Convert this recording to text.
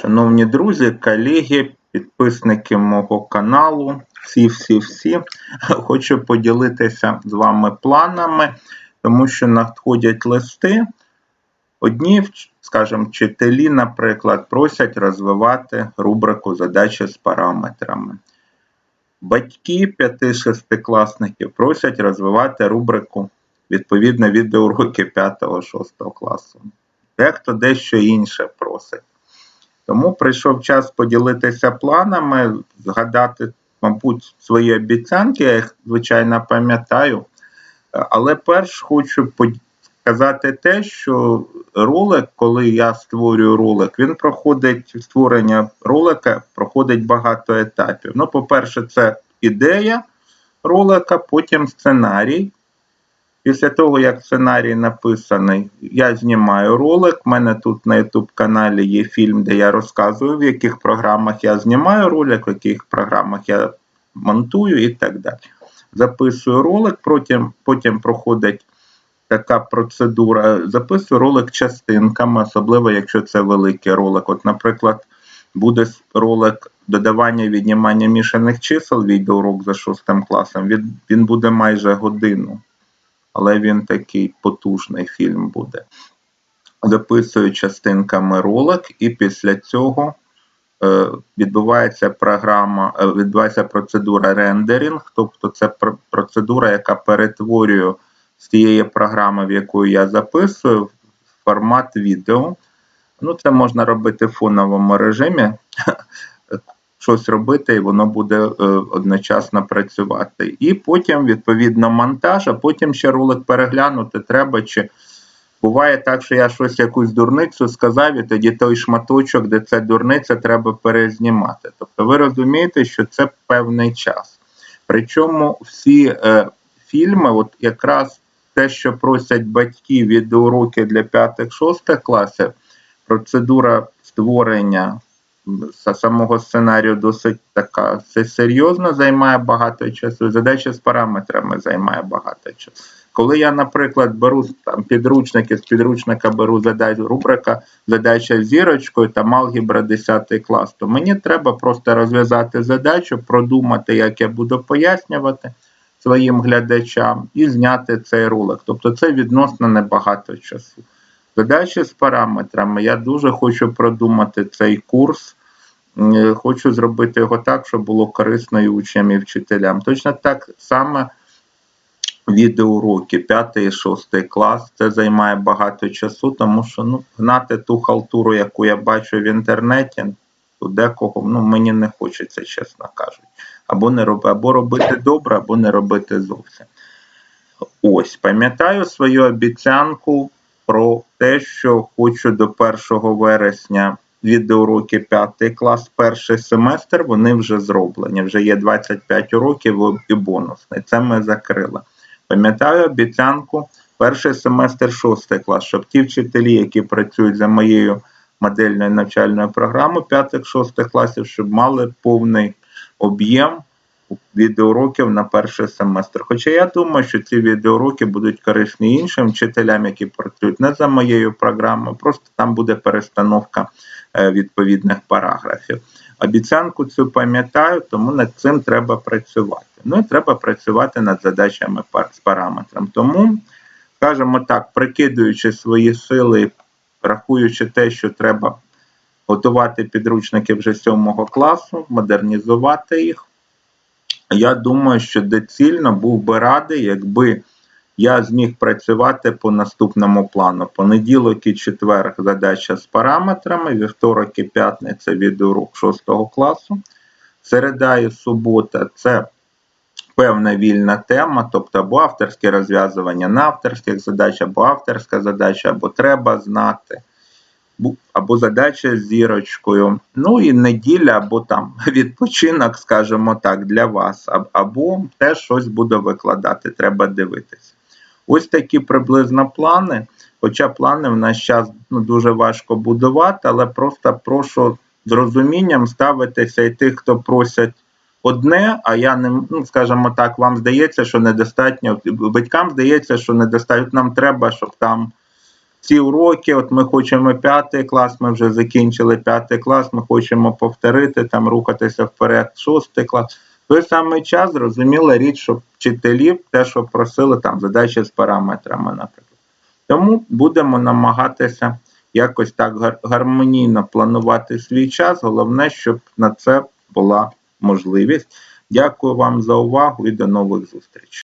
Шановні друзі, колеги, підписники мого каналу, всі-всі-всі, хочу поділитися з вами планами, тому що надходять листи. Одні, скажімо, вчителі, наприклад, просять розвивати рубрику задачі з параметрами. Батьки 5-6 просять розвивати рубрику відповідно відеоуроки 5-6 класу. Дехто дещо інше просить. Тому прийшов час поділитися планами, згадати, мабуть, свої обіцянки, я їх, звичайно, пам'ятаю. Але перш хочу сказати те, що ролик, коли я створюю ролик, він проходить створення ролика, проходить багато етапів. Ну, по-перше, це ідея ролика, потім сценарій. Після того, як сценарій написаний, я знімаю ролик. У мене тут на YouTube каналі є фільм, де я розказую, в яких програмах я знімаю ролик, в яких програмах я монтую і так далі. Записую ролик, потім, потім проходить така процедура. Записую ролик частинками, особливо, якщо це великий ролик. От, наприклад, буде ролик додавання віднімання мішаних чисел, відеоурок за 6 класом, він буде майже годину але він такий потужний фільм буде. Записую частинками ролик, і після цього е, відбувається програма, е, відбувається процедура рендеринг, тобто це процедура, яка перетворює з тієї програми, в яку я записую, в формат відео. Ну, Це можна робити в фоновому режимі щось робити, і воно буде е, одночасно працювати. І потім, відповідно, монтаж, а потім ще ролик переглянути треба. чи Буває так, що я щось якусь дурницю сказав, і тоді той шматочок, де це дурниця, треба перезнімати. Тобто ви розумієте, що це певний час. Причому всі е, фільми, от якраз те, що просять батьки відеоуроки для 5-6 класів, процедура створення самого сценарію досить така. Це серйозно займає багато часу. Задача з параметрами займає багато часу. Коли я, наприклад, беру там підручники, з підручника беру задачу, рубрика задача зірочкою та алгебра 10 клас, то мені треба просто розв'язати задачу, продумати, як я буду пояснювати своїм глядачам, і зняти цей ролик. Тобто це відносно небагато часу. Задачі з параметрами. Я дуже хочу продумати цей курс. Е, хочу зробити його так, щоб було корисно і учням і вчителям. Точно так само відеоуроки 5 і 6 клас. Це займає багато часу, тому що ну, гнати ту халтуру, яку я бачу в інтернеті, то декого ну, мені не хочеться, чесно кажучи. Або не робити, або робити добре, або не робити зовсім. Ось, пам'ятаю свою обіцянку про те, що хочу до 1 вересня відеоуроки 5 клас, перший семестр, вони вже зроблені. Вже є 25 уроків і бонусний. Це ми закрили. Пам'ятаю обіцянку, перший семестр 6 клас, щоб ті вчителі, які працюють за моєю модельною навчальною програмою 5-6 класів, щоб мали повний об'єм відеоуроків на перший семестр. Хоча я думаю, що ці відеоуроки будуть корисні іншим вчителям, які працюють не за моєю програмою, просто там буде перестановка Е, відповідних параграфів. Обіцянку цю пам'ятаю, тому над цим треба працювати. Ну і треба працювати над задачами з параметром. Тому, скажімо так, прикидуючи свої сили, рахуючи те, що треба готувати підручники вже 7 класу, модернізувати їх, я думаю, що доцільно був би радий, якби я зміг працювати по наступному плану. Понеділок і четвер задача з параметрами, вівторок і п'ятниця відеоурок 6 класу. Середа і субота це певна вільна тема, тобто або авторське розв'язування на авторських задач, або авторська задача, або треба знати. Або задача з зірочкою, ну і неділя, або там відпочинок, скажімо так, для вас, або теж щось буде викладати, треба дивитися. Ось такі приблизно плани. Хоча плани в наш час ну, дуже важко будувати, але просто прошу з розумінням ставитися і тих, хто просять одне, а я не ну, скажімо так, вам здається, що недостатньо. Батькам здається, що недостатньо. Нам треба, щоб там ці уроки, от ми хочемо п'ятий клас, ми вже закінчили п'ятий клас, ми хочемо повторити, там рухатися вперед, шостий клас. Той самий час зрозуміла річ, що вчителів те, що просили, там задачі з параметрами, наприклад. Тому будемо намагатися якось так гармонійно планувати свій час. Головне, щоб на це була можливість. Дякую вам за увагу і до нових зустрічей.